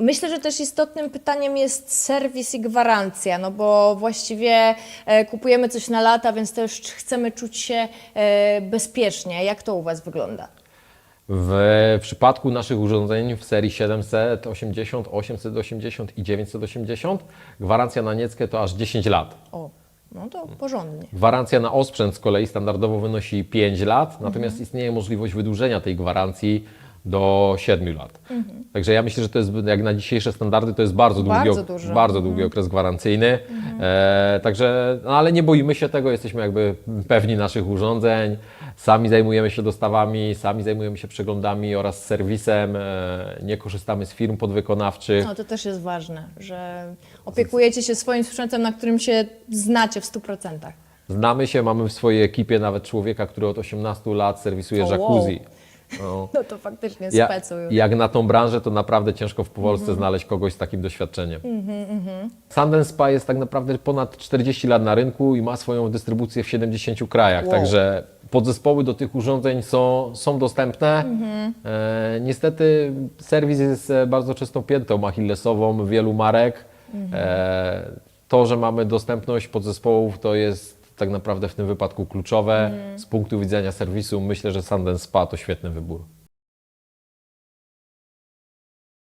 Myślę, że też istotnym pytaniem jest serwis i gwarancja, no bo właściwie e, kupujemy coś na lata, więc też chcemy czuć się e, bezpiecznie. Jak to u Was wygląda? W przypadku naszych urządzeń w serii 780, 880 i 980 gwarancja na nieckę to aż 10 lat. O, no to porządnie. Gwarancja na osprzęt z kolei standardowo wynosi 5 lat, natomiast istnieje możliwość wydłużenia tej gwarancji do 7 lat. Także ja myślę, że to jest jak na dzisiejsze standardy to jest bardzo długi, Bardzo ok- dużo. bardzo długi okres gwarancyjny. E, także, no ale nie boimy się tego, jesteśmy jakby pewni naszych urządzeń. Sami zajmujemy się dostawami, sami zajmujemy się przeglądami oraz serwisem. E, nie korzystamy z firm podwykonawczych. No to też jest ważne, że opiekujecie się swoim sprzętem, na którym się znacie w 100%. Znamy się, mamy w swojej ekipie nawet człowieka, który od 18 lat serwisuje O, wow. No. No to faktycznie Ja, specu już. jak na tą branżę, to naprawdę ciężko w Polsce znaleźć kogoś z takim doświadczeniem. Sundance Spa jest tak naprawdę ponad 40 lat na rynku i ma swoją dystrybucję w 70 krajach, Wow. także podzespoły do tych urządzeń są, są dostępne. E, niestety serwis jest e, bardzo często piętą achillesową wielu marek. E, to, że mamy dostępność podzespołów, to jest tak naprawdę w tym wypadku kluczowe. Z punktu widzenia serwisu myślę, że Sundance Spa to świetny wybór.